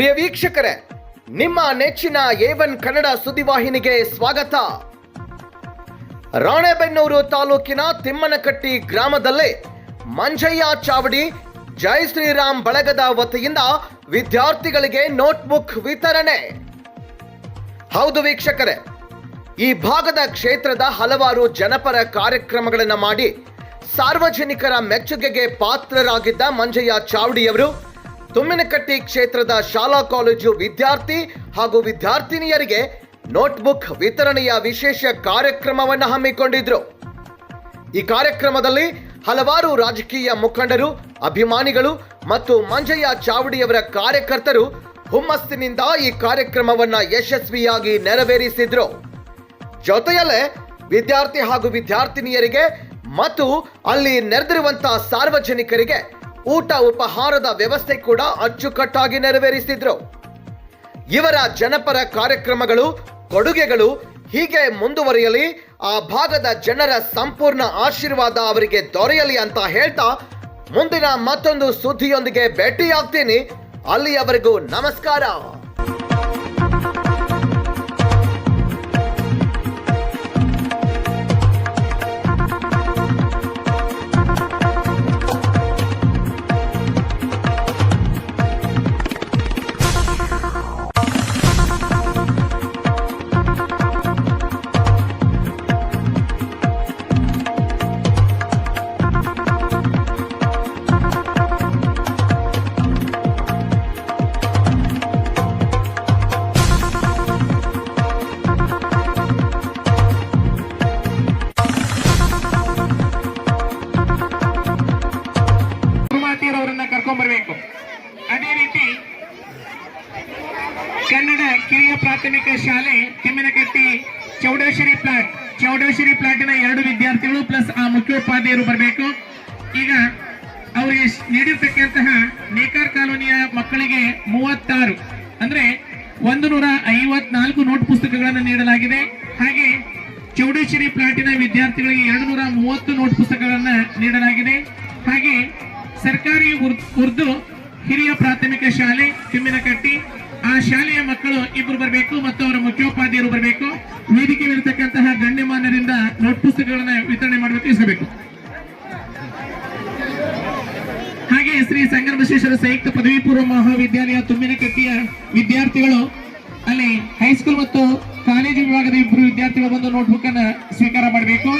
ಪ್ರಿಯ ವೀಕ್ಷಕರೇ, ನಿಮ್ಮ ನೆಚ್ಚಿನ ಏವನ್ ಕನ್ನಡ ಸುದ್ದಿವಾಹಿನಿಗೆ ಸ್ವಾಗತ. ರಾಣೆಬೆನ್ನೂರು ತಾಲೂಕಿನ ತಿಮ್ಮನಕಟ್ಟಿ ಗ್ರಾಮದಲ್ಲಿ ಮಂಜಯ್ಯ ಚಾವಡಿ, ಜೈ ಶ್ರೀರಾಮ್ ಬಳಗದ ವತಿಯಿಂದ ವಿದ್ಯಾರ್ಥಿಗಳಿಗೆ ನೋಟ್ಬುಕ್ ವಿತರಣೆ. ಹೌದು ವೀಕ್ಷಕರೇ, ಈ ಭಾಗದ ಕ್ಷೇತ್ರದ ಹಲವಾರು ಜನಪರ ಕಾರ್ಯಕ್ರಮಗಳನ್ನು ಮಾಡಿ ಸಾರ್ವಜನಿಕರ ಮೆಚ್ಚುಗೆಗೆ ಪಾತ್ರರಾಗಿದ್ದ ಮಂಜಯ್ಯ ಚಾವಡಿಯವರು ತುಮ್ಮಿನಕಟ್ಟಿ ಕ್ಷೇತ್ರದ ಶಾಲಾ ಕಾಲೇಜು ವಿದ್ಯಾರ್ಥಿ ಹಾಗೂ ವಿದ್ಯಾರ್ಥಿನಿಯರಿಗೆ ನೋಟ್ಬುಕ್ ವಿತರಣೆಯ ವಿಶೇಷ ಕಾರ್ಯಕ್ರಮವನ್ನು ಹಮ್ಮಿಕೊಂಡಿದ್ರು. ಈ ಕಾರ್ಯಕ್ರಮದಲ್ಲಿ ಹಲವಾರು ರಾಜಕೀಯ ಮುಖಂಡರು, ಅಭಿಮಾನಿಗಳು ಮತ್ತು ಮಂಜಯ್ಯ ಚಾವಡಿಯವರ ಕಾರ್ಯಕರ್ತರು ಹುಮ್ಮಸ್ಸಿನಿಂದ ಈ ಕಾರ್ಯಕ್ರಮವನ್ನ ಯಶಸ್ವಿಯಾಗಿ ನೆರವೇರಿಸಿದ್ರು. ಜೊತೆಯಲ್ಲೇ ವಿದ್ಯಾರ್ಥಿ ಹಾಗೂ ವಿದ್ಯಾರ್ಥಿನಿಯರಿಗೆ ಮತ್ತು ಅಲ್ಲಿ ನೆರೆದಿರುವಂತಹ ಸಾರ್ವಜನಿಕರಿಗೆ ಊಟ ಉಪಹಾರದ ವ್ಯವಸ್ಥೆ ಕೂಡ ಅಚ್ಚುಕಟ್ಟಾಗಿ ನೆರವೇರಿಸಿದ್ರು. ಇವರ ಜನಪರ ಕಾರ್ಯಕ್ರಮಗಳು, ಕೊಡುಗೆಗಳು ಹೀಗೆ ಮುಂದುವರಿಯಲಿ, ಆ ಭಾಗದ ಜನರ ಸಂಪೂರ್ಣ ಆಶೀರ್ವಾದ ಅವರಿಗೆ ದೊರೆಯಲಿ ಅಂತ ಹೇಳ್ತಾ ಮುಂದಿನ ಮತ್ತೊಂದು ಸುದ್ದಿಯೊಂದಿಗೆ ಭೇಟಿಯಾಗ್ತೀನಿ. ಅಲ್ಲಿಯವರೆಗೂ ನಮಸ್ಕಾರ. ಕನ್ನಡ ಕಿರಿಯ ಪ್ರಾಥಮಿಕ ಶಾಲೆ ತಿಮ್ಮಿನಕಟ್ಟಿ ಚೌಡೇಶ್ವರಿ ಪ್ಲಾಟ್ ಚೌಡೇಶ್ವರಿ ಪ್ಲಾಟಿನ ಎರಡು ವಿದ್ಯಾರ್ಥಿಗಳು ಪ್ಲಸ್ ಆ ಮುಖ್ಯೋಪಾಧ್ಯಾಯರು ಬರಬೇಕು. ಈಗ ಅವರಿಗೆ ನೀಡಿರ್ತಕ್ಕಂತಹ ನೇಕಾರ್ ಕಾಲೋನಿಯ ಮಕ್ಕಳಿಗೆ ಮೂವತ್ತಾರು. ಅಂದ್ರೆ ಒಂದು ನೂರ ಐವತ್ನಾಲ್ಕು ನೋಟ್ ಪುಸ್ತಕಗಳನ್ನು ನೀಡಲಾಗಿದೆ. ಹಾಗೆ ಚೌಡೇಶ್ವರಿ ಪ್ಲಾಟಿನ ವಿದ್ಯಾರ್ಥಿಗಳಿಗೆ ಎರಡು ನೂರ ಮೂವತ್ತು ನೋಟ್ ಪುಸ್ತಕಗಳನ್ನು ನೀಡಲಾಗಿದೆ. ಹಾಗೆ ಸರ್ಕಾರಿ ಉರ್- ಉರ್ದು ಹಿರಿಯ ಪ್ರಾಥಮಿಕ ಶಾಲೆ ತಿಮ್ಮಿನಕಟ್ಟಿ ಆ ಶಾಲೆಯ ಮಕ್ಕಳು ಇಬ್ಬರು ಬರಬೇಕು ಮತ್ತು ಅವರ ಮುಖ್ಯೋಪಾಧ್ಯಾಯರು ಬರಬೇಕು. ವೇದಿಕೆ ಇರತಕ್ಕಂತಹ ಗಣ್ಯಮಾನ್ಯರಿಂದ ನೋಟ್ ಪುಸ್ತಕಗಳನ್ನ ವಿತರಣೆ ಮಾಡಬೇಕು ಇಸಬೇಕು ಹಾಗೆ ಶ್ರೀ ಸಂಗಮಶೇಶ್ವರ ಸಂಯುಕ್ತ ಪದವಿ ಪೂರ್ವ ಮಹಾವಿದ್ಯಾಲಯ ತುಮ್ಮಿನಕಟ್ಟಿಯ ವಿದ್ಯಾರ್ಥಿಗಳು, ಅಲ್ಲಿ ಹೈಸ್ಕೂಲ್ ಮತ್ತು ಕಾಲೇಜು ವಿಭಾಗದ ಇಬ್ಬರು ವಿದ್ಯಾರ್ಥಿಗಳು ಬಂದು ನೋಟ್ಬುಕ್ ಅನ್ನ ಸ್ವೀಕಾರ ಮಾಡಬೇಕು.